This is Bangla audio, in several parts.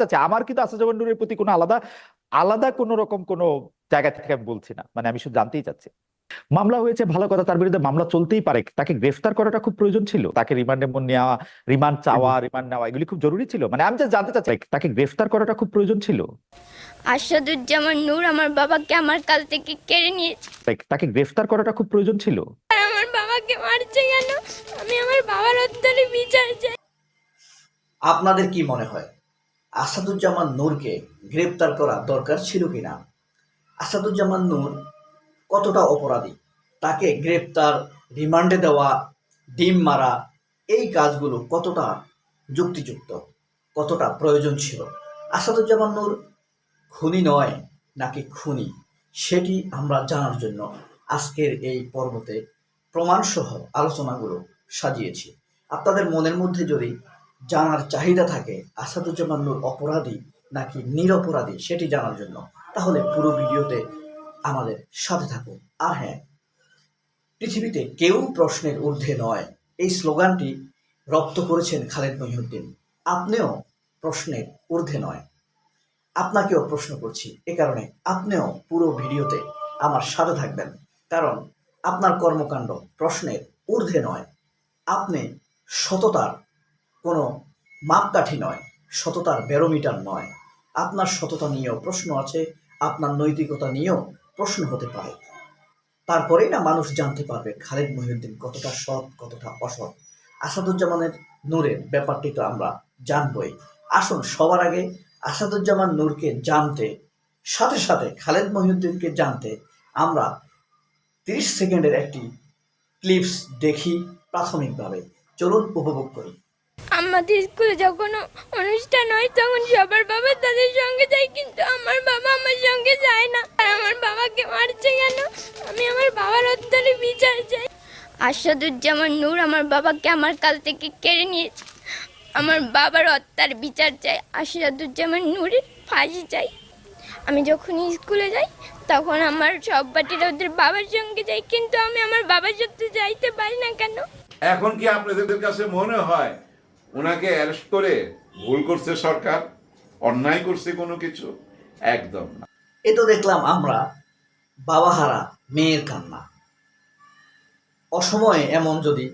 চাচ্ছি আমার কিন্তু আসাদুজ্জামান নূরের প্রতি কোনো আলাদা আলাদা কোনো রকম কোনো জায়গা থেকে আমি বলছি না। মানে আমি শুধু জানতেই চাচ্ছি। মামলা হয়েছে ভালো কথা তার বিরুদ্ধে মামলা চলতেই পারে। তাকে গ্রেফতার করাটা খুব প্রয়োজন ছিল। তাকে রিমান্ডে নেওয়া রিমান্ড চাওয়া রিমান্ড নেওয়া এগুলি খুব জরুরি ছিল। মানে আমি just জানতে চাচ্ছি তাকে গ্রেফতার করাটা খুব প্রয়োজন ছিল? আসাদুজ্জামান নূর আমার বাবাকে আমার কাছ থেকে কেড়ে নিয়েছে। তাকে গ্রেফতার করাটা খুব প্রয়োজন ছিল? আমার বাবাকে মারছে কেন? আমি আমার বাবার হত্যারে বিচার চাই। আপনাদের কি মনে হয়? আসাদুজ্জামান নূরকে গ্রেপ্তার করা দরকার ছিল কি না আসাদুজ্জামান নূর কতটা অপরাধী? তাকে গ্রেপ্তার, রিমান্ডে দেওয়া, ডিম মারা, এই কাজগুলো কতটা যুক্তিযুক্ত, কতটা প্রয়োজন ছিল? আসাদুজ্জামান নূর খুনি নয়, নাকি খুনি? সেটি আমরা জানার জন্য আজকের এই পর্বতে প্রমাণসহ আলোচনাগুলো সাজিয়েছি। আপনাদের মনের মধ্যে যদি জানার চাহিদা থাকে, আসাদুজ্জামান অপরাধী নাকি নিরপরাধী সেটি জানার জন্য। তাহলে পুরো ভিডিওতে আমাদের সাথে থাকুন। আর হ্যাঁ পৃথিবীতে কেউ প্রশ্নের ঊর্ধ্বে নয়। এই স্লোগানটি রপ্ত করেছেন খালেদ মহিউদ্দিন। আপনিও প্রশ্নের ঊর্ধ্বে নয়। আপনাকেও প্রশ্ন করছি, এ কারণে আপনিও পুরো ভিডিওতে আমার সাথে থাকবেন। কারণ আপনার কর্মকাণ্ড প্রশ্নের ঊর্ধ্বে নয়। আপনি সততার কোনো মাপকাঠি নয়, সততার ব্যারোমিটার নয়। আপনার সততা নিয়েও প্রশ্ন আছে, আপনার নৈতিকতা নিয়েও প্রশ্ন হতে পারে। তারপরেই না মানুষ জানতে পারবে খালেদ মহিউদ্দিন কতটা সৎ, কতটা অসৎ। আসাদুজ্জামানের নূরের ব্যাপারটি তো আমরা জানবই। আসুন সবার আগে আসাদুজ্জামান নূরকে জানতে, সাথে সাথে খালেদ মহিউদ্দিনকে জানতে আমরা তিরিশ সেকেন্ডের একটি ক্লিপস দেখি প্রাথমিকভাবে। চলুন উপভোগ করি। আমাদের স্কুলে যখন অনুষ্ঠান হয়, তখন সবার বাবা তাদের সঙ্গে যায়, কিন্তু আমার বাবা আমার সঙ্গে যায় না। আর আমার বাবাকে মারছে কেন? আমি আমার বাবার হত্যারে বিচার চাই। আসাদুজ্জামান নূর আমার বাবাকে আমার কাছ থেকে কেড়ে নিয়েছে। আমার বাবার হত্যার বিচার চাই, আসাদুজ্জামান নূরের ফাঁসি চাই। আমি যখন স্কুলে যাই, তখন আমার সব বাটিরা ওদের বাবার সঙ্গে যাই কিন্তু আমি আমার বাবার সাথে যাইতে পারি না কেন? এখন কি আপনাদের কাছে মনে হয় ওনাকে অ্যারেস্ট করে ভুল করছে সরকার অন্যায় করছে কোনো কিছু? একদম না। এ তো দেখলাম আমরা বাবাহারা মেয়ের কান্না। অসময়ে এমন যদি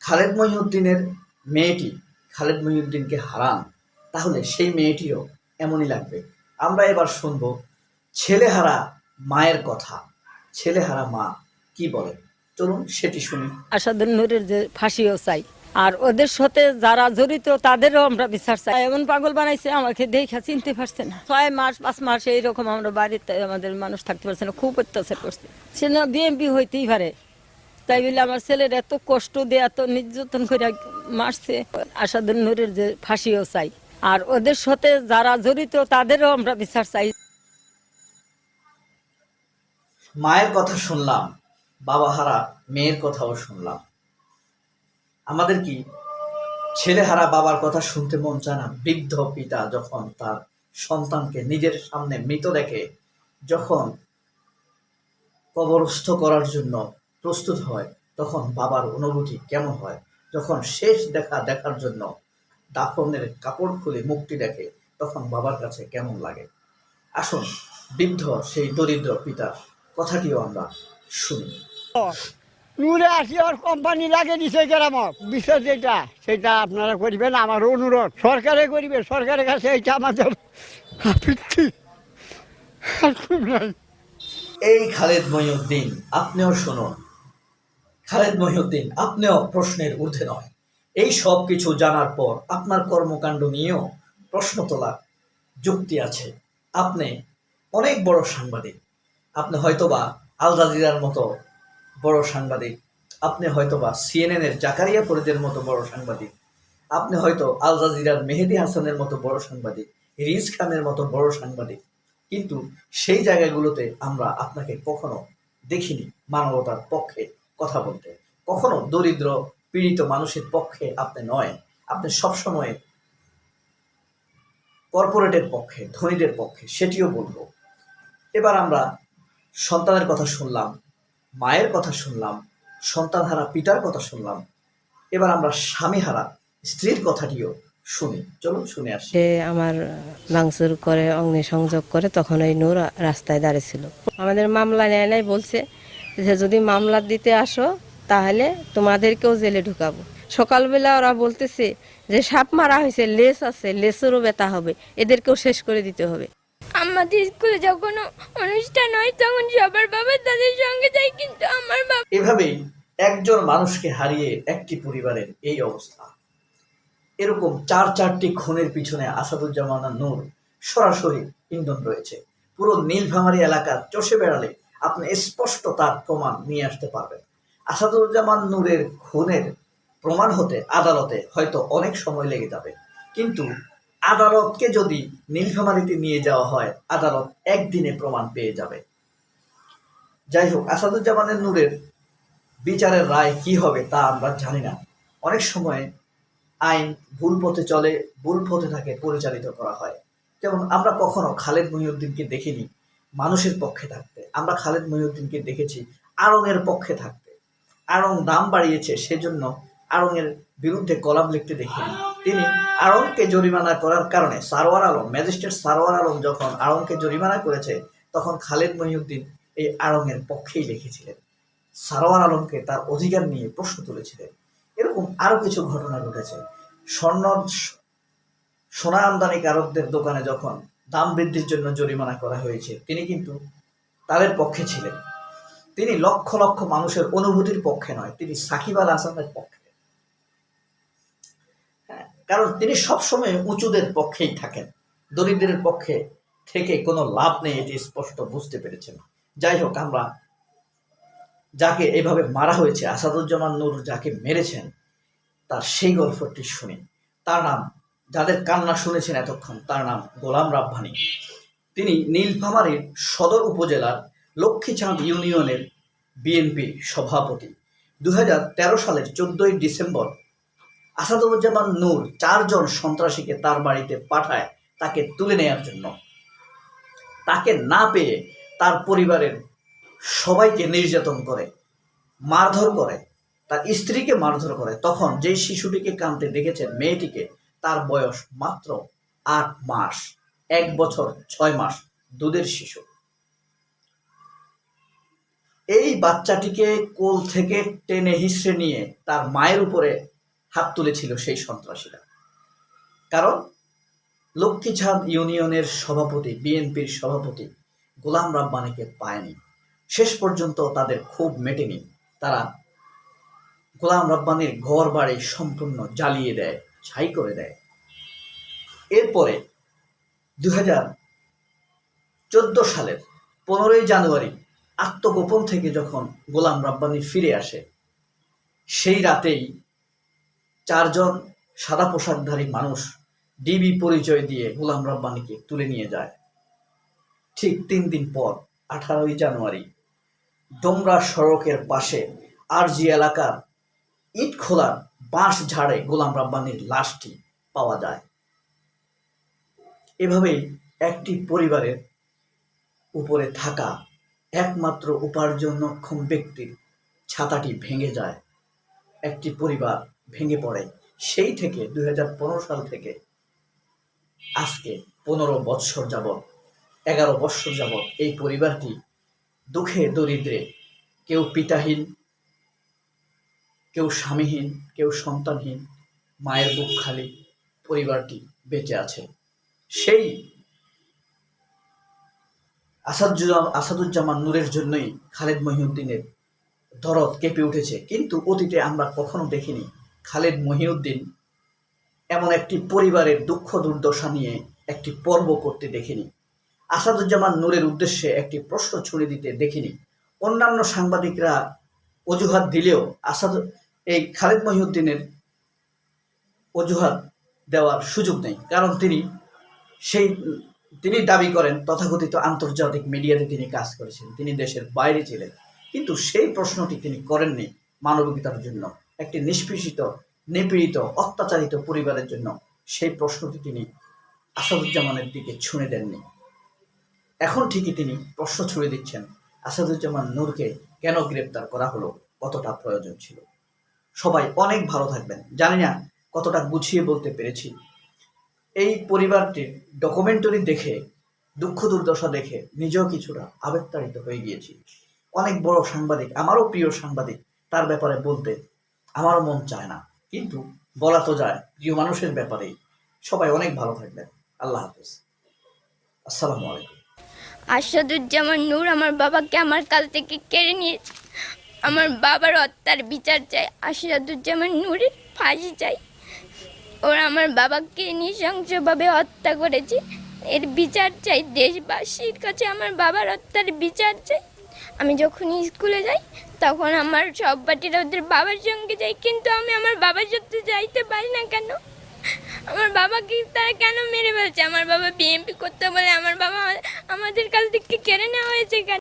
খালেদ মহিউদ্দিনের মেয়েটি খালেদ মহিউদ্দিনকে হারান তাহলে সেই মেয়েটিও এমনই লাগবে। আমরা এবার শুনব ছেলেহারা মায়ের কথা। ছেলেহারা মা কি বলে? চলুন সেটি শুনি। আসাদুল নূরের যে ফাঁসিও চাই। আর ওদের সাথে যারা জড়িত, তাদেরও আমরা বিচার চাই। এমন পাগল বানাইছে, আমাকে দেখা চিনতে পারছে না। ছয় মাস, পাঁচ মাস এইরকম আমরা বাড়িতে আমাদের মানুষ থাকতে পারছে না, খুব অত্যাচার করছে। সে না বিএমপি হইতেই পারে। তাই বলে আমার ছেলের এত কষ্ট দিয়ে, এত নির্যাতন করে মারছে। আসাদুল নূরের যে ফাঁসিও চাই। আর ওদের সাথে যারা জড়িত, তাদেরও আমরা বিচার চাই। মায়ের কথা শুনলাম, বাবাহারা মেয়ের কথাও শুনলাম। আমাদের কি ছেলেহারা বাবার কথা শুনতে মন চায় না? বৃদ্ধ পিতা যখন তার সন্তানকে নিজের সামনে মৃত দেখে, যখন কবরস্থ করার জন্য প্রস্তুত হয়, তখন বাবার অনুভূতি কেমন হয়? যখন শেষ দেখা দেখার জন্য দাফনের কাপড় খুলে মুক্তি দেখে, তখন বাবার কাছে কেমন লাগে? আসুন, বৃদ্ধ সেই দরিদ্র পিতার কথাটিও আমরা শুনি। নুরে আসি আর কোম্পানি লাগে দিছে গ্রামক। বিষয় যেটা, সেটা আপনারা করিবেন আমার অনুরোধ। সরকারে করিবে সরকারের কাছে এইটা আমাদের আপত্তি। এই খালেদ মহিউদ্দিন, আপনিও শুনুন। খালেদ মহিউদ্দিন, আপনিও প্রশ্নের ঊর্ধ্বে নয়। এই সব কিছু জানার পর আপনার কর্মকাণ্ড নিয়েও প্রশ্ন তোলার যুক্তি আছে। আপনি অনেক বড় সাংবাদিক। আপনি হয়তোবা আল মতো বড় সাংবাদিক। আপনি হয়তোবা সিএনএনের জাকারিয়া ফরিদের মতো বড় সাংবাদিক। আপনি হয়তো আল জাজিরার মেহেদি হাসানের মতো বড় সাংবাদিক, রিজ খানের মতো বড় সাংবাদিক। কিন্তু সেই জায়গাগুলোতে আমরা আপনাকে কখনো দেখিনি মানবতার পক্ষে কথা বলতে। কখনো দরিদ্র, পীড়িত মানুষের পক্ষে আপনি নয়। আপনি সবসময় কর্পোরেটের পক্ষে, ধনীদের পক্ষে, সেটিও বলব। এবার আমরা সন্তানের কথা শুনলাম মায়ের কথা শুনলাম, সন্তানহারা পিতার কথা শুনলাম। এবার আমরা স্বামীহারা স্ত্রীর কথাটিও শুনি। চলুন শুনে আসি। সে আমার ভাঙচুর করে, অগ্নিসংযোগ করে, তখন ওই নূর রাস্তায় দাঁড়িয়েছিল। আমাদের মামলা নেয় নাই, বলছে যে যদি মামলা দিতে আসো, তাহলে তোমাদেরকেও জেলে ঢুকাবো। সকালবেলা ওরা বলতেছে যে সাপ মারা হয়েছে লেস আছে লেসেরও ব্যথা হবে, এদেরকেও শেষ করে দিতে হবে। আমাদের স্কুলে যখন অনুষ্ঠান হয়, তখন সবার বাবা তাদের সঙ্গে কিন্তু আমার বাবা এভাবেই একজন মানুষকে হারিয়ে একটি পরিবারের এই অবস্থা। এরকম চার চারটি খুনের পিছনে আসাদুজ্জামান নূর সরাসরি ইন্ধন রয়েছে। পুরো নীলভামারী এলাকা চষে বেড়ালে আপনি স্পষ্ট তার প্রমাণ নিয়ে আসতে পারবেন। আসাদুজ্জামান নূরের খুনের প্রমাণ হতে, আদালতে হয়তো অনেক সময় লেগে যাবে। কিন্তু আদালতকে যদি নীলফামারীতে নিয়ে যাওয়া হয়, আদালত একদিনে প্রমাণ পেয়ে যাবে। যাই হোক, আসাদুজ্জামানের নূরের বিচারের রায় কি হবে তা আমরা জানি না। অনেক সময় আইন ভুল পথে চলে, ভুল পথে থাকে পরিচালিত করা হয়। যেমন আমরা কখনো খালেদ মহিউদ্দিনকে দেখিনি মানুষের পক্ষে থাকতে। আমরা খালেদ মহিউদ্দিনকে দেখেছি আড়ংয়ের পক্ষে থাকতে। আড়ং দাম বাড়িয়েছে, সেজন্য আড়ংয়ের বিরুদ্ধে কলাম লিখতে দেখিনি। তিনি আড়ংকে জরিমানা করার কারণে সারোয়ার আলম, ম্যাজিস্ট্রেট সারোয়ার আলম যখন আড়ংকে জরিমানা করেছে, তখন খালেদ মহিউদ্দিন এই আড়ংয়ের পক্ষেই লিখেছিলেন। সারোয়ার আলমকে তার অধিকার নিয়ে প্রশ্ন তুলেছিলেন। এরকম আরও কিছু ঘটনা ঘটেছে। স্বর্ণ, সোনা আমদানিকারকদের দোকানে যখন দাম বৃদ্ধির জন্য জরিমানা করা হয়েছে, তিনি কিন্তু তাদের পক্ষে ছিলেন। তিনি লক্ষ লক্ষ মানুষের অনুভূতির পক্ষে নয়, তিনি সাকিব আল হাসানের পক্ষে। কারণ তিনি সবসময় উঁচুদের পক্ষেই থাকেন। দরিদ্রের পক্ষে থেকে কোনো লাভ নেই এটি স্পষ্ট বুঝতে পেরেছেন। যাই হোক, আমরা যাকে এভাবে মারা হয়েছে, আসাদুজ্জামান নূর যাকে মেরেছেন, তার সেই গল্পটি শুনি। তার নাম, যাদের কান্না শুনেছেন এতক্ষণ, তার নাম গোলাম রাব্বানি। তিনি নীলফামারীর সদর উপজেলার লক্ষ্মীচাঁদ ইউনিয়নের বিএনপির সভাপতি। দু হাজার তেরো সালের চোদ্দই ডিসেম্বর আসাদুজ্জামান নূর চারজন সন্ত্রাসীকে তার বাড়িতে পাঠায় তাকে তুলে নেয়ার জন্য। তাকে না পেয়ে তার পরিবারের সবাইকে নির্যাতন করে, মারধর করে, তার স্ত্রীকে মারধর করে। তখন যেই শিশুটিকে কাঁদতে দেখেছেন মেয়েটিকে, তার বয়স মাত্র আট মাস, এক বছর ছয় মাস, দুধের শিশু। এই বাচ্চাটিকে কোল থেকে টেনে হিসড়ে নিয়ে তার মায়ের উপরে হাত তুলেছিল সেই সন্ত্রাসীরা। কারণ লক্ষ্মীছাদ ইউনিয়নের সভাপতি, বিএনপির সভাপতি গোলাম রাব্বানিকে পায়নি। শেষ পর্যন্ত তাদের খুব মেটেনি। তারা গোলাম রব্বানির ঘর বাড়ি সম্পূর্ণ জ্বালিয়ে দেয়, ছাই করে দেয়। এরপরে দু হাজার চোদ্দ সালের পনেরোই জানুয়ারি আত্মগোপন থেকে যখন গোলাম রব্বানি ফিরে আসে, সেই রাতেই চারজন সাদা পোশাকধারী মানুষ ডিবি পরিচয় দিয়ে গোলাম রব্বানিকে তুলে নিয়ে যায়। ঠিক তিন দিন পর, আঠারোই জানুয়ারি, ডোমরা সড়কের পাশে আরজি এলাকার ইট খোলার বাঁশ ঝাড়ে গোলাম রাব্বানির লাশটি পাওয়া যায়। এভাবেই একটি পরিবারের উপরে থাকা একমাত্র উপার্জনক্ষম ব্যক্তির ছাতাটি ভেঙে যায়। একটি পরিবার ভেঙে পড়ে। সেই থেকে দুই হাজার পনেরো সাল থেকে আজকে পনেরো বৎসর যাবৎ, এগারো বৎসর যাবৎ এই পরিবারটি দুঃখে দরিদ্রে, কেউ পিতাহীন, কেউ স্বামীহীন, কেউ সন্তানহীন, মায়ের বুক খালি, পরিবারটি বেঁচে আছে। সেই আসাদুজ্জামান আসাদুজ্জামান নূরের জন্যই খালেদ মহিউদ্দিনের দরদ কেঁপে উঠেছে। কিন্তু অতীতে আমরা কখনো দেখিনি খালেদ মহিউদ্দিন এমন একটি পরিবারের দুঃখ দুর্দশা নিয়ে একটি পর্ব করতে দেখিনি। আসাদুজ্জামান নূরের উদ্দেশ্যে একটি প্রশ্ন ছুড়ে দিতে দেখিনি। অন্যান্য সাংবাদিকরা অজুহাত দিলেও আসাদ, এই খালেদ মহিউদ্দিনের অজুহাত দেওয়ার সুযোগ নেই। কারণ তিনি সেই, তিনি দাবি করেন, তথাকথিত আন্তর্জাতিক মিডিয়াতে তিনি কাজ করেছেন। তিনি দেশের বাইরে ছিলেন। কিন্তু সেই প্রশ্নটি তিনি করেননি মানবিকতার জন্য। একটি নিষ্পেষিত, নিপীড়িত, অত্যাচারিত পরিবারের জন্য সেই প্রশ্নটি তিনি আসাদুজ্জামানের দিকে ছুঁড়ে দেননি। এখন ঠিকই তিনি প্রশ্ন ছুঁড়ে দিচ্ছেন, আসাদুজ্জামান নূরকে কেন গ্রেপ্তার করা হলো, কতটা প্রয়োজন ছিল? সবাই অনেক ভালো থাকবেন। জানি না কতটা গুছিয়ে বলতে পেরেছি। এই পরিবারটির ডকুমেন্টারি দেখে, দুঃখ দুর্দশা দেখে নিজেও কিছুটা আবেগতাড়িত হয়ে গিয়েছি। অনেক বড় সাংবাদিক, আমারও প্রিয় সাংবাদিক, তার ব্যাপারে বলতে আমারও মন চায় না। কিন্তু বলা তো যায়, প্রিয় মানুষের ব্যাপারেই। সবাই অনেক ভালো থাকবেন। আল্লাহ হাফিজ। আসসালামু আলাইকুম। আসাদুজ্জামান নূর আমার বাবাকে আমার কাছ থেকে কেড়ে নিয়েছে। আমার বাবার হত্যার বিচার চাই। আসাদুজ্জামান নূরের ফাঁসি চাই। ওরা আমার বাবাকে নৃশংসভাবে হত্যা করেছে। এর বিচার চাই। দেশবাসীর কাছে আমার বাবার হত্যার বিচার চাই। আমি যখন স্কুলে যাই তখন আমার সব বাটিরা ওদের বাবার সঙ্গে যাই কিন্তু আমি আমার বাবার সাথে যাইতে পারি না কেন? আমার বাবাকে তারা কেন মেরে ফেলছে? আমার বাবা বিএমপি করতে বলে আমার বাবা আমাদের কাছ থেকে কেড়ে নেওয়া হয়েছে কেন?